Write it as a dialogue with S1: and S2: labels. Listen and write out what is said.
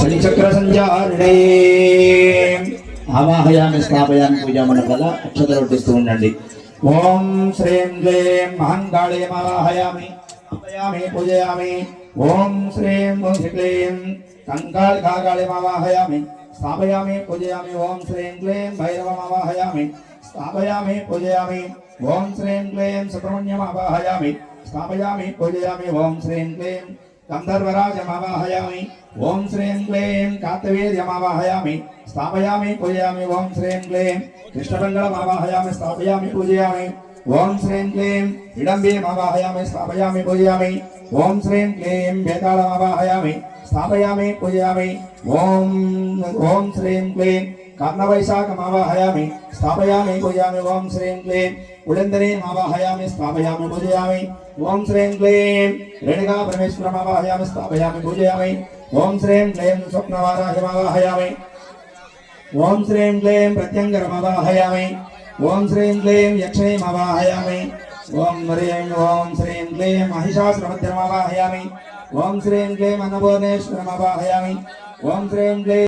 S1: శ్రీచక్ర సంచారిణే. స్థాపయాన్ని స్థాపయామి పూజామండపాల అక్షతలు వడ్డిస్తూ ఉండండి. ఓం శ్రీం జయం మహంకాళీం ఆవాహయామి స్థాపయామి పూజయామి. ఓం శ్రీం ఓం క్లీం కంకాళ కాళీం ఆవాహయామి స్థాపయామి పూజయామి. ఓం శ్రీం క్లీం భైరవం ఆవాహయామి స్థాపయామి పూజయామి. ఓం శ్రీం క్లీం సుబ్రహ్మణ్యం ఆవాహయామి స్థాపయామి పూజయామి. ఓం శ్రీం క్లీం గంధర్వరాజమావాహయామి ఓం శ్రీం క్లీం కార్తవీర్యమావాహయామి స్థాపయామి పూజయామి ఓం శ్రీం క్లీం కృష్ణమంగళమావాహయామి స్థాపయామి పూజయామి ఓం శ్రీం క్లీం విడంబీమావాహయామి స్థాపయామి పూజయామి ఓం శ్రీం క్లీం వేతాళమావాహయామి స్థాపయామి పూజయామి ఓం ఓం శ్రీం క్లీం కర్ణవైశాఖమావాహయామి స్థాపయామి పూజయామి ఓం శ్రీం క్లీం ఉడందరీమావాహయామి స్థాపయామి పూజయామి ఓం శ్రీం క్లీం రేణుగా పరమేశ్వరమావాహయామి స్థాపయామి పూజయామి ఓం శ్రీం క్లేం స్వప్నవారాహిమావాహయామి. ఓం శ్రీం క్లేం ప్రత్యంగరమావాహయామి. ఓం శ్రీం క్లేం యక్షణీమావాహయామి ఓం హ్రీం ఓం శ్రీం క్లేం మహిషాసురమధ్యమావాహయామి. ఓం శ్రీం క్లేం అన్నపూర్ణేశ్వరమవాహయామి. ఓం శ్రీం క్లేం